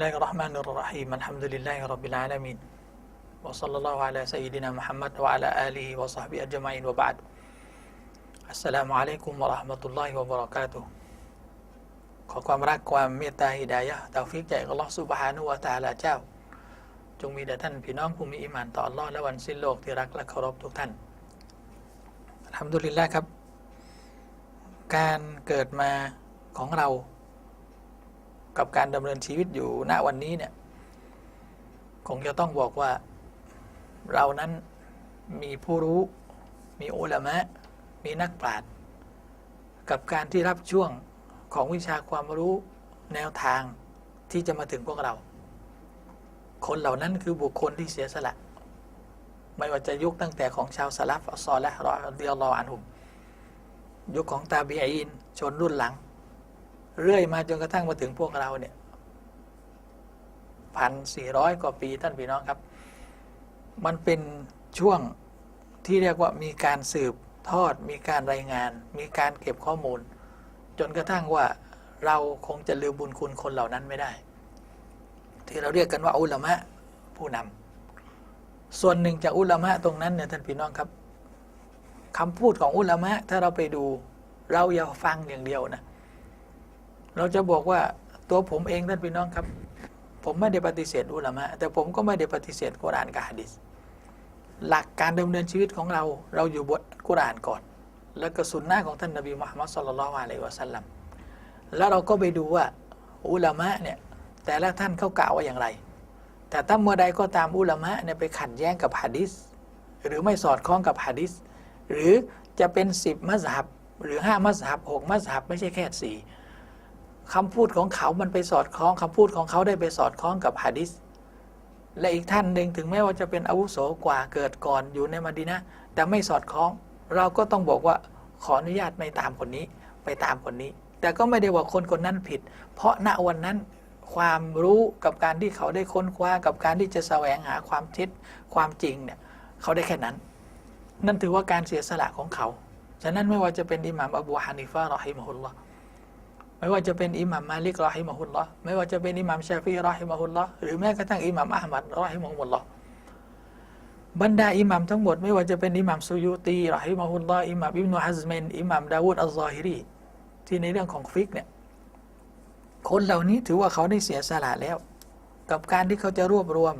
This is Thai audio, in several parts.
الله الرحمن الرحيم الحمد لله رب العالمين وصلى الله على سيدنا محمد وعلى آله وصحبه أجمعين وبعد السلام عليكم ورحمة الله وبركاته ขอความรักความเมตตาฮิดายะห์ตาวฟิกจากอัลลอฮฺซุบฮานุวะตะอาลาเจ้า จงมีแด่ท่านพี่น้องผู้มีอิมานต่ออัลลอฮ์และวันสิ้นโลกที่รักและเคารพทุกท่านทำดุลิลละครับ การเกิดมาของเรา กับการดำเนินชีวิตอยู่ณวันนี้เนี่ยคงจะต้องบอกว่าเรานั้นมีผู้รู้ มีอุลามะ มีนักปราชญ์กับการที่รับช่วงของวิชาความรู้แนวทางที่จะมาถึงพวกเรา คนเหล่านั้นคือบุคคลที่เสียสละ ไม่ว่าจะยุคตั้งแต่ของชาวสลับอัลซอและรอเดียรออันหุม ยุคของตาบีอินชนรุ่นหลัง เรื่อยมาจนกระทั่งมาถึงพวกเราเนี่ยพันสี่ร้อยกว่าปีท่านพี่น้องครับ มันเป็นช่วงที่เรียกว่ามีการสืบทอด มีการรายงาน มีการเก็บข้อมูล จนกระทั่งว่าเราคงจะลืมบุญคุณคนเหล่านั้นไม่ได้ ที่เราเรียกกันว่าอุลามะผู้นำส่วนหนึ่งจากอุลามะตรงนั้นเนี่ยท่านพี่น้องครับคำพูดของอุลามะถ้าเราไปดูเราอย่าฟังอย่างเดียวนะ เราจะบอกว่าตัวผมเองท่านพี่น้องครับ ผมไม่ได้ปฏิเสธอุลามะแต่ผมก็ไม่ได้ปฏิเสธกุรอานกับฮะดิษหลักการดำเนินชีวิตของเราเราอยู่บทกุรอานก่อน แล้วก็สุนนะของท่านนบีมุฮัมมัดสุลลัลอะลัยวะสัลลัมแล้วเราก็ไปดูว่าอุลามะเนี่ยแต่ละท่านเขากล่าวว่าอย่างไร แต่ถ้าเมื่อใดก็ตามอุลามะเนี่ยไปขัดแย้งกับฮะดิษหรือไม่สอดคล้องกับฮะดิษหรือจะเป็นสิบมัสฮับหรือห้ามัสฮับหกมัสฮับไม่ใช่แค่สี่ คำพูดของเขามันไปสอดคล้องคำพูดของเขาได้ไปสอดคล้องกับฮะดิษและอีกท่านหนึ่งถึงแม้ว่าจะเป็นอาวุโสกว่าเกิดก่อนอยู่ในมาดีนะแต่ไม่สอดคล้อง เราก็ต้องบอกว่าขออนุญาตไม่ตามคนนี้ไปตามคนนี้ แต่ก็ไม่ได้ว่าคนคนนั้นผิด เพราะณวันนั้นความรู้กับการที่เขาได้ค้นคว้ากับการที่จะแสวงหาความเท็จความจริงเนี่ยเขาได้แค่นั้น นั่นถือว่าการเสียสละของเขา ฉะนั้นไม่ว่าจะเป็นอิหม่ามอบูฮานิฟะรอฮิมฮุลลอฮ์ ไม่ว่าจะเป็นอิหม่ามมาลิกรอฮิมะฮุลลอไม่ว่าจะเป็นอิหม่ามชาฟีรอฮิมะฮุลลอหรือแม้กระทั่งอิหม่ามอะห์มัดรอฮิมะฮุลลอบรรดาอิหม่ามทั้งหมดไม่ว่าจะเป็นอิหม่ามซุยูตีรอฮิมะฮุลลออิหม่ามอิบนุฮัซเมนอิหม่ามดาวูดอัลซอฮิรีที่ในเรื่องของฟิกเนี่ยคนเหล่านี้ถือว่าเขาได้เสียสละแล้ว กับการที่เขาจะรวบรวม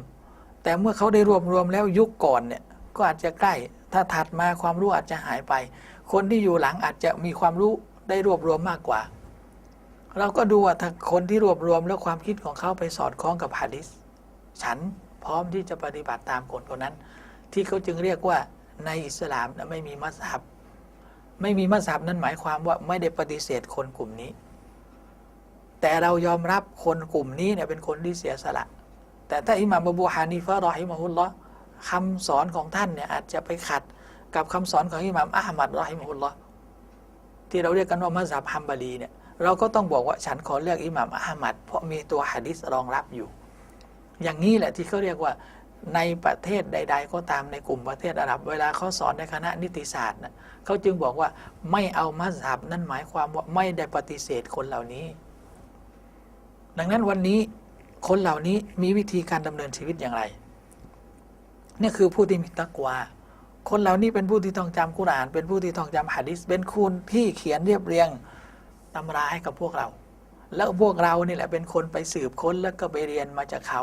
แต่เมื่อเขาได้รวบรวมแล้วยุคก่อนเนี่ยก็อาจจะใกล้ ถ้าถัดมาความรู้อาจจะหายไป คนที่อยู่หลังอาจจะมีความรู้ได้รวบรวมมากกว่า เราก็ดูว่าถ้าคนที่รวบรวมแล้วความคิดของเขาไปสอดคล้องกับฮะดิษฉันพร้อมที่จะปฏิบัติตามคนคนนั้น ที่เขาจึงเรียกว่าในอิสลามนะไม่มีมัสฮับไม่มีมัสฮับนั้นหมายความว่าไม่ได้ปฏิเสธคนกลุ่มนี้ แต่เรายอมรับคนกลุ่มนี้เนี่ยเป็นคนที่เสียสละ แต่ถ้าอิหม่ามอบูฮานีฟะรอฮิมะฮุลลอคำสอนของท่านเนี่ยอาจจะไปขัดกับคำสอนของอิหม่ามอะห์มัดรอฮิมะฮุลลอฮ์ ที่เราเรียกกันว่ามัสฮับฮัมบารีเนี่ยเราก็ต้องบอกว่าฉันขอเลือกอิหม่ามอะห์มัดเพราะมีตัวหะดิษรองรับอยู่ อย่างนี้แหละที่เขาเรียกว่าในประเทศใด ๆ ก็ตามในกลุ่มประเทศอาหรับ เวลาเขาสอนในคณะนิติศาสตร์นะเขาจึงบอกว่าไม่เอามัสฮับนั่นหมายความว่าไม่ได้ปฏิเสธคนเหล่านี้ ดังนั้นวันนี้คนเหล่านี้มีวิธีการดำเนินชีวิตอย่างไรนี่คือผู้ที่มีตักวา คนเหล่านี้เป็นผู้ที่ท่องจำกุรอาน เป็นผู้ที่ท่องจำหะดิษเป็นคุณที่เขียนเรียบเรียงตำราให้กับพวกเรา แล้วพวกเรานี่แหละเป็นคนไปสืบค้นแล้วก็ไปเรียนมาจากเขา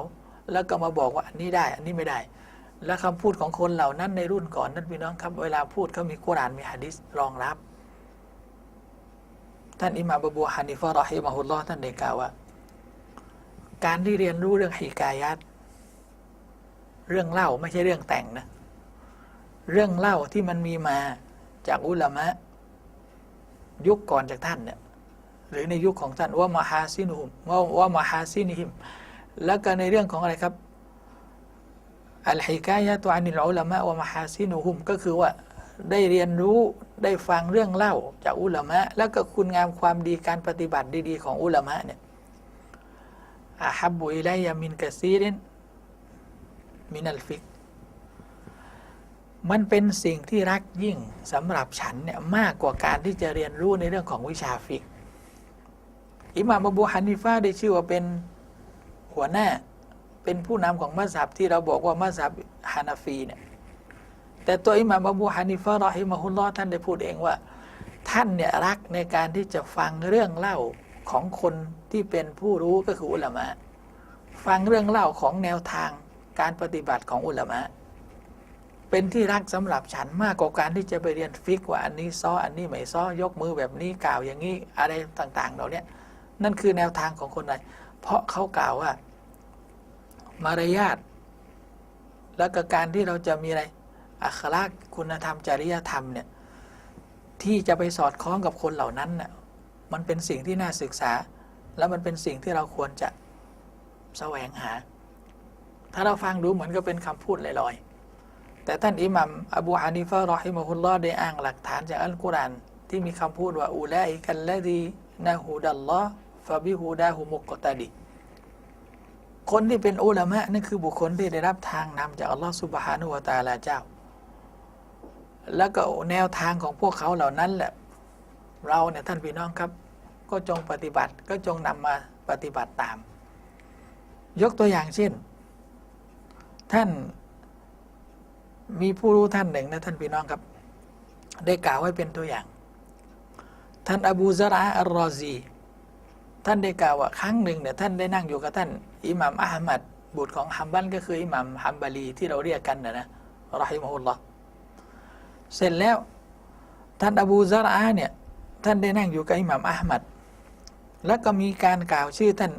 แล้วก็มาบอกว่าอันนี้ได้ อันนี้ไม่ได้ และคำพูดของคนเหล่านั้นในรุ่นก่อนนั้นพี่น้องครับ เวลาพูดเขามีกุรอานมีหะดิษรองรับ ท่านอิมามบบูฮานิฟะรอฮิมะฮุลลอท่านได้กล่าวว่า การที่เรียนรู้เรื่องฮิกายัตเรื่องเล่าไม่ใช่เรื่องแต่งนะ เรื่องเล่าที่มันมีมาจากอุลามะ ยุคก่อนจากท่านเนี่ยหรือในยุคของท่านว่ามาฮาซินุมว่าว่ามาฮาซินิฮิมแล้วก็ในเรื่องของอะไรครับอัลฮิกายะตัวอานิลอุลามะว่ามาฮาซินุฮุมก็คือว่าได้เรียนรู้ได้ฟังเรื่องเล่าจากอุลามะ แล้วก็คุณงามความดีการปฏิบัติดี ๆ ของอุลามะเนี่ยอาฮับบุอิลัยยามินกะซีรินมินัลฟิก มันเป็นสิ่งที่รักยิ่งสำหรับฉันเนี่ยมากกว่าการที่จะเรียนรู้ในเรื่องของวิชาฟิกอิหม่ามอบูฮานิฟาได้ชื่อว่าเป็นหัวหน้าเป็นผู้นำของมัสยิดที่เราบอกว่ามัสยิดฮานาฟีเนี่ยแต่ตัวอิหม่ามอบูฮานิฟะห์รอฮิมะฮุลลอท่านได้พูดเองว่า ท่านเนี่ยรักในการที่จะฟังเรื่องเล่าของคนที่เป็นผู้รู้ก็คืออุลามะฟังเรื่องเล่าของแนวทางการปฏิบัติของอุลามะ เป็นที่รักสำหรับฉันมากกว่าการที่จะไปเรียนฟิกว่าอันนี้ซ้ออันนี้ไม่ซ้อยกมือแบบนี้กล่าวอย่างนี้อะไรต่างๆเหล่าเนี้ยนั่นคือแนวทางของคนใดเพราะเขากล่าวว่า มารยาทแล้วก็การที่เราจะมีอะไรอัคลักษณ์คุณธรรมจริยธรรมเนี่ยที่จะไปสอดคล้องกับคนเหล่านั้นน่ะมันเป็นสิ่งที่น่าศึกษา แล้วมันเป็นสิ่งที่เราควรจะแสวงหา ถ้าเราฟังดูเหมือนก็เป็นคำพูดลอยๆ แต่ท่านอิหมัมอบูฮานิฟะรอฮิมะฮุลลอฮ์ได้อ้างหลักฐานจากอัลกุรอานที่มีคำพูดว่าอูลาอิกัลลดีนะฮูดัลลอฮ์ฟะบิฮูดาฮุมุกตะดีคนที่เป็นอุลามะนั่นคือบุคคลที่ได้รับทางนำจากอัลลอฮ์สุบฮานุวะตาลาเจ้า แล้วก็แนวทางของพวกเขาเหล่านั้นแหละเราเนี่ยท่านพี่น้องครับ ก็จงปฏิบัติก็จงนำมาปฏิบัติตาม ยกตัวอย่างเช่น ท่าน มีผู้รู้ท่านหนึ่งนะท่านพี่น้องครับ ได้กล่าวไว้เป็นตัวอย่าง ท่านอบูซาระอัลรอซี ท่านได้กล่าวว่าครั้งหนึ่งเนี่ยท่านได้นั่งอยู่กับท่าน อิหมัมอัลมัดบุตรของฮัมบันก็คืออิหมัมฮัมบาลีที่เราเรียกกันนะนะรอฮิมะฮุลลอฮ์เสร็จแล้ว ท่านอบูซาระเนี่ยท่านได้นั่งอยู่กับอิหมัมอัลมัด แล้วก็มีการกล่าวชื่อท่าน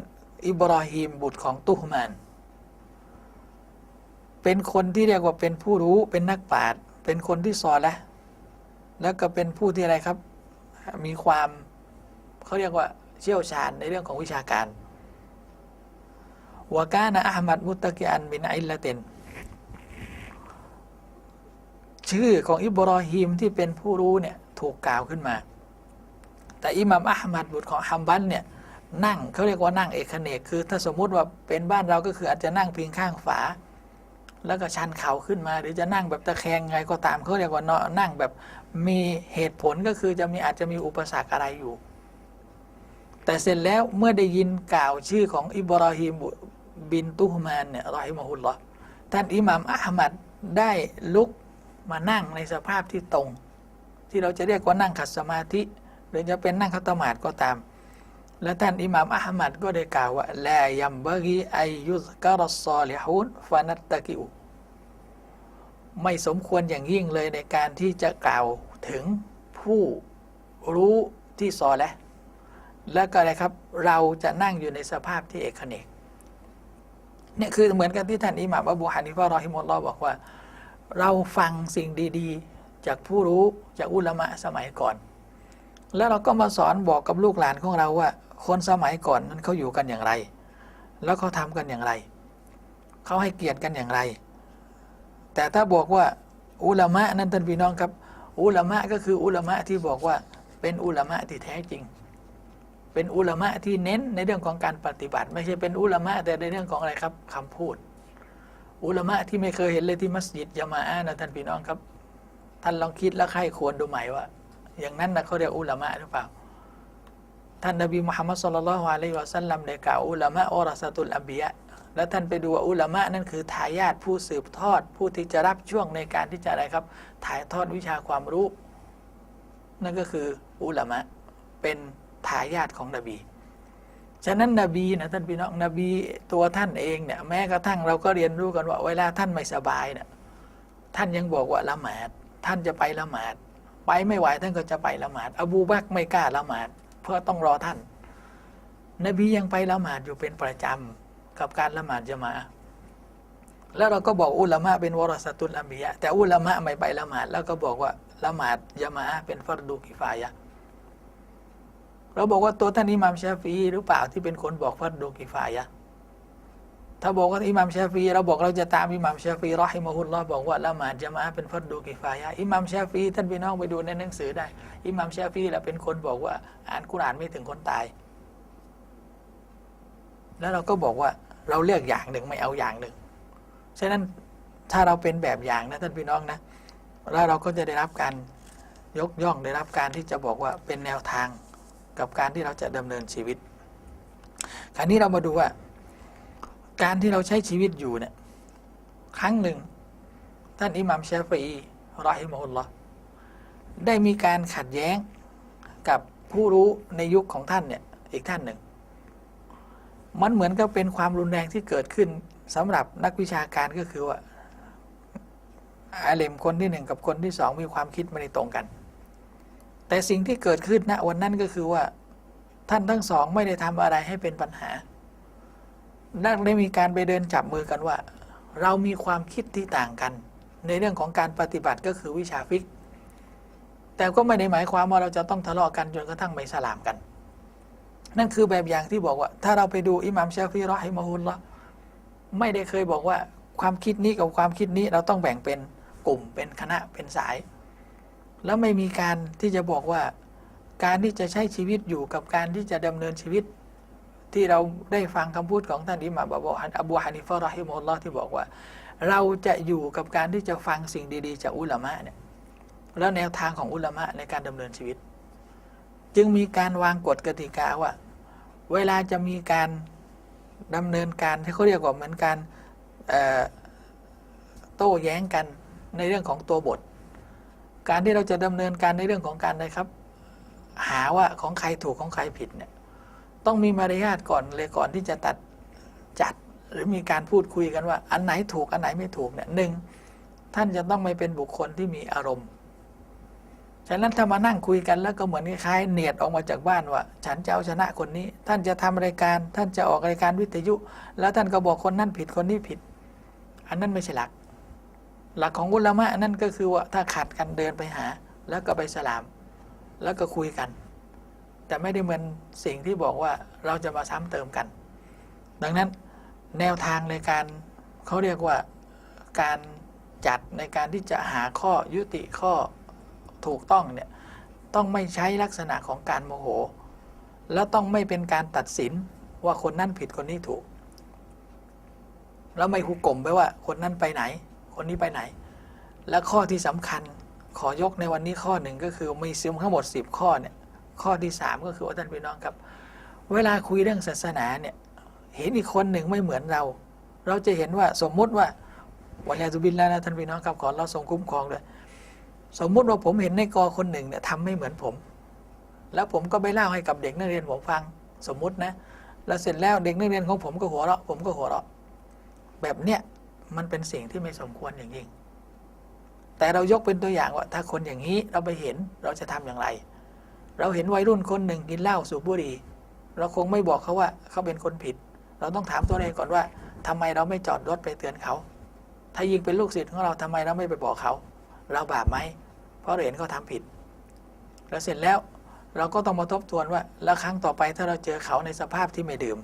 อิบราฮิมบุตรของตุฮมาน เป็นคนที่เรียกว่าเป็นผู้รู้เป็นนักปราชญ์เป็นคนที่สอนและแล้วก็เป็นผู้ที่อะไรครับ มีความเขาเรียกว่าเชี่ยวชาญในเรื่องของวิชาการวากานะอัลมัดมุตตะกิอันบินอิลละเตนชื่อของอิบรอฮีมที่เป็นผู้รู้เนี่ยถูกกล่าวขึ้นมา แต่อิหมัมอัลมัดบุตรของฮัมบันเนี่ยนั่งเขาเรียกว่านั่งเอกเนกคือ ถ้าสมมุติว่าเป็นบ้านเราก็คืออาจจะนั่งพียงข้างฝา แล้วก็ชันเข่าขึ้นมา หรือจะนั่งแบบตะแคงไงก็ตามเขาเรียกว่าเนาะนั่งแบบมีเหตุผลก็คือจะมีอาจจะมีอุปสรรคอะไรอยู่ แต่เสร็จแล้วเมื่อได้ยินกล่าวชื่อของอิบราฮิมบินตุฮมานเนี่ยรอฮิมะฮุลลอฮ์ท่านอิหมัมอัลมัดได้ลุกมานั่งในสภาพที่ตรง ที่เราจะเรียกว่านั่งขัดสมาธิ หรือจะเป็นนั่งคัตมาดก็ตาม และท่านอิหม่ามอัลมัดก็ได้กล่าวว่าลายัมบะกีอายุซกะรัสซอลิฮูนฟานัตตะกิอุไม่สมควรอย่างยิ่งเลยในการที่จะกล่าวถึงผู้รู้ที่ซอและแล้วก็อะไรครับ เราจะนั่งอยู่ในสภาพที่เอกเนกเนี่ยคือเหมือนกันที่ท่านอิหม่ามอบูฮานิฟะรอฮิมุลลอบอกว่า เราฟังสิ่งดีๆ จากผู้รู้จากอุลามะสมัยก่อน แล้วเราก็มาสอนบอกกับลูกหลานของเราว่า คนสมัยก่อนนั้นเขาอยู่กันอย่างไร แล้วเขาทำกันอย่างไร เขาให้เกียรติกันอย่างไร แต่ถ้าบอกว่าอุลามะนั้นท่านพี่น้องครับ อุลามะก็คืออุลามะที่บอกว่าเป็นอุลามะที่แท้จริง เป็นอุลามะที่เน้นในเรื่องของการปฏิบัติ ไม่ใช่เป็นอุลามะแต่ในเรื่องของอะไรครับคำพูด อุลามะที่ไม่เคยเห็นเลยที่มัสยิดยามาอะห์นะท่านพี่น้องครับ ท่านลองคิดแล้วใครควรดูใหม่ว่า อย่างนั้นนะเขาเรียกอุลามะหรือเปล่า ท่านนบีมุฮัมมัดสุลลัลฮุอะลัยฮิวะสัลลัมได้กล่าวอุลามะอรสตุลอับียะแล้วท่านไปดูว่าอุลามะนั่นคือทายาทผู้สืบทอด ผู้ที่จะรับช่วงในการที่จะอะไรครับ ถ่ายทอดวิชาความรู้ นั่นก็คืออุลามะเป็นทายาทของนบี ฉะนั้นนบีนะท่านพี่น้องนบีตัวท่านเองเนี่ยแม้กระทั่งเราก็เรียนรู้กันว่า เวลาท่านไม่สบายเนี่ยท่านยังบอกว่าละหมาด ท่านจะไปละหมาด ไปไม่ไหวท่านก็จะไปละหมาด อบูบักไม่กล้าละหมาด เพราะต้องรอท่าน นบียังไปละหมาดอยู่เป็นประจำกับการละหมาดจะมาแล้วเราก็บอกอุลามะเป็นวรสตุลอัมบียะแต่อุลามะไม่ไปละหมาดแล้วก็บอกว่าละหมาดยะมาเป็นฟัรดูกิฟายะเราบอกว่าตัวท่านอิหมามชาฟีหรือเปล่าที่เป็นคนบอกฟัรดูกิฟายะ ถ้าบอกว่าอิหม่ามชาฟีเราบอกเราจะตามอิหม่ามชาฟีรอฮิมะฮุลลอฮ์บอกว่าละหมาดยะมาเป็นฟัรดูกิฟายะอิหม่ามชาฟีท่านพี่น้องไปดูในหนังสือได้ อิหม่ามชาฟีแหละเป็นคนบอกว่า อ่านกุรอานไม่ถึงคนตาย แล้วเราก็บอกว่าเราเลือกอย่างหนึ่งไม่เอาอย่างหนึ่งฉะนั้นถ้าเราเป็นแบบอย่างนะท่านพี่น้องนะแล้วเราก็จะได้รับการยกย่องได้รับการที่จะบอกว่าเป็นแนวทางกับการที่เราจะดำเนินชีวิต คราวนี้เรามาดูว่า การที่เราใช้ชีวิตอยู่เนี่ยครั้งหนึ่ง ท่านอิหมัมชาฟีรอฮิมะฮุลลอฮ์ได้มีการขัดแย้งกับผู้รู้ในยุคของท่านเนี่ยอีกท่านหนึ่ง มันเหมือนกับเป็นความรุนแรงที่เกิดขึ้นสำหรับนักวิชาการก็คือว่าอาเลมคนที่หนึ่งกับคนที่สองมีความคิดไม่ได้ตรงกัน แต่สิ่งที่เกิดขึ้นณวันนั้นก็คือว่าท่านทั้งสองไม่ได้ทำอะไรให้เป็นปัญหา นักได้มีการไปเดินจับมือกันว่า เรามีความคิดที่ต่างกัน ในเรื่องของการปฏิบัติก็คือวิชาฟิก แต่ก็ไม่ได้หมายความว่าเราจะต้องทะเลาะกันจนกระทั่งไม่สลามกัน นั่นคือแบบอย่างที่บอกว่า ถ้าเราไปดูอิหมัมชาฟีรอฮิมะฮุลละไม่ได้เคยบอกว่าความคิดนี้กับความคิดนี้เราต้องแบ่งเป็นกลุ่มเป็นคณะเป็นสาย แล้วไม่มีการที่จะบอกว่า การที่จะใช้ชีวิตอยู่กับการที่จะดำเนินชีวิต ที่เราได้ฟังคำพูดของท่านอิหม่ามอบูฮันอบูฮานิฟะรอฮิมุลลอฮ์ที่บอกว่า เราจะอยู่กับการที่จะฟังสิ่งดีๆ จากอุลามะเนี่ยแล้วแนวทางของอุลามะในการดำเนินชีวิต จึงมีการวางกฎกติกาว่า เวลาจะมีการดำเนินการที่เขาเรียกว่าเหมือนการโต้แย้งกันในเรื่องของตัวบท การที่เราจะดำเนินการในเรื่องของการนะครับ หาว่าของใครถูกของใครผิดเนี่ย ต้องมีมารยาทก่อนเลยก่อนที่จะตัดจัดหรือมีการพูดคุยกันว่า อันไหนถูกอันไหนไม่ถูกเนี่ยหนึ่งท่านจะต้องไม่เป็นบุคคลที่มีอารมณ์ ฉะนั้นถ้ามานั่งคุยกันแล้วก็เหมือนคล้ายเนียดออกมาจากบ้านว่า ฉันจะเอาชนะคนนี้ ท่านจะทำรายการ ท่านจะออกรายการวิทยุ แล้วท่านก็บอกคนนั้นผิดคนนี้ผิด อันนั้นไม่ใช่หลัก หลักของอุลามะนั่นก็คือว่าถ้าขัดกันเดินไปหา แล้วก็ไปสลาม แล้วก็คุยกัน แต่ไม่ได้เหมือนสิ่งที่บอกว่าเราจะมาซ้ำเติมกัน ดังนั้นแนวทางในการเขาเรียกว่าการจัดในการที่จะหาข้อยุติข้อถูกต้องเนี่ยต้องไม่ใช้ลักษณะของการโมโห แล้วต้องไม่เป็นการตัดสินว่าคนนั้นผิดคนนี้ถูก แล้วไม่หุกกลมไปว่าคนนั้นไปไหน คนนี้ไปไหน และข้อที่สำคัญขอยกในวันนี้ข้อหนึ่งก็คือมีซิมทั้งหมด 10 ข้อเนี่ย ข้อที่3ก็คือว่าท่านพี่น้องครับ เวลาคุยเรื่องศาสนาเนี่ยเห็นอีกคนหนึ่งไม่เหมือนเรา เราจะเห็นว่าสมมุติว่าวันยาตุบินแล้วนะท่านพี่น้องครับขอเราทรงคุ้มครองด้วยสมมุติว่าผมเห็นในกอคนหนึ่งเนี่ยทำไม่เหมือนผม แล้วผมก็ไปเล่าให้กับเด็กนักเรียนผมฟังสมมุตินะ แล้วเสร็จแล้วเด็กนักเรียนของผมก็หัวเราะผมก็หัวเราะแบบเนี้ยมันเป็นสิ่งที่ไม่สมควรอย่างยิ่งแต่เรายกเป็นตัวอย่างว่าถ้าคนอย่างนี้เราไปเห็นเราจะทำอย่างไร เราเห็นวัยรุ่นคนหนึ่งกินเหล้าสูบบุหรี่ เราคงไม่บอกเขาว่าเขาเป็นคนผิด เราต้องถามตัวเองก่อนว่าทำไมเราไม่จอดรถไปเตือนเขา ถ้ายิงเป็นลูกศิษย์ของเราทำไมเราไม่ไปบอกเขา เราบาปไหม เพราะเราเห็นเขาทำผิด แล้วเสร็จแล้วเราก็ต้องมาทบทวนว่า แล้วครั้งต่อไปถ้าเราเจอเขาในสภาพที่ไม่ดื่ม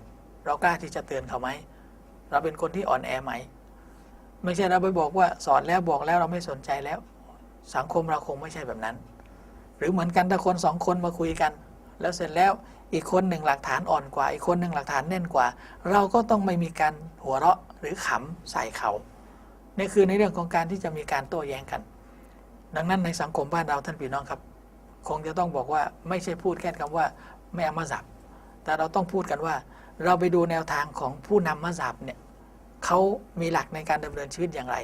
เรากล้าที่จะเตือนเขาไหม เราเป็นคนที่อ่อนแอไหม ไม่ใช่เราไปบอกว่าสอนแล้วบอกแล้วเราไม่สนใจแล้ว สังคมเราคงไม่ใช่แบบนั้น หรือเหมือนกันถ้าคนสองคนมาคุยกัน แล้วเสร็จแล้วอีกคนหนึ่งหลักฐานอ่อนกว่า อีกคนหนึ่งหลักฐานแน่นกว่า เราก็ต้องไม่มีการหัวเราะหรือขำใส่เขานี่คือในเรื่องของการที่จะมีการโต้แย้งกัน ดังนั้นในสังคมบ้านเราท่านพี่น้องครับ คงจะต้องบอกว่าไม่ใช่พูดแค่คำว่าไม่เอามาจับแต่เราต้องพูดกันว่า เราไปดูแนวทางของผู้นำมาจับเนี่ยเขามีหลักในการดำเนินชีวิตอย่างไร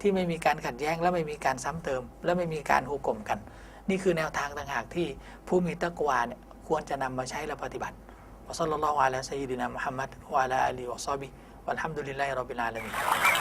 ที่ไม่มีการขัดแย้งและไม่มีการซ้ำเติม และไม่มีการหุกกลมกัน นี่คือแนวทางต่างหากที่ผู้มีตะกวาเนี่ยควรจะนำมาใช้และปฏิบัติวะซัลลัลลอฮุอะลัยฮิวะซัลลัมมุฮัมมัดวะอะลาอาลีวะซอบิวัลฮัมดุลิลลาฮิร็อบบิลอาลามีน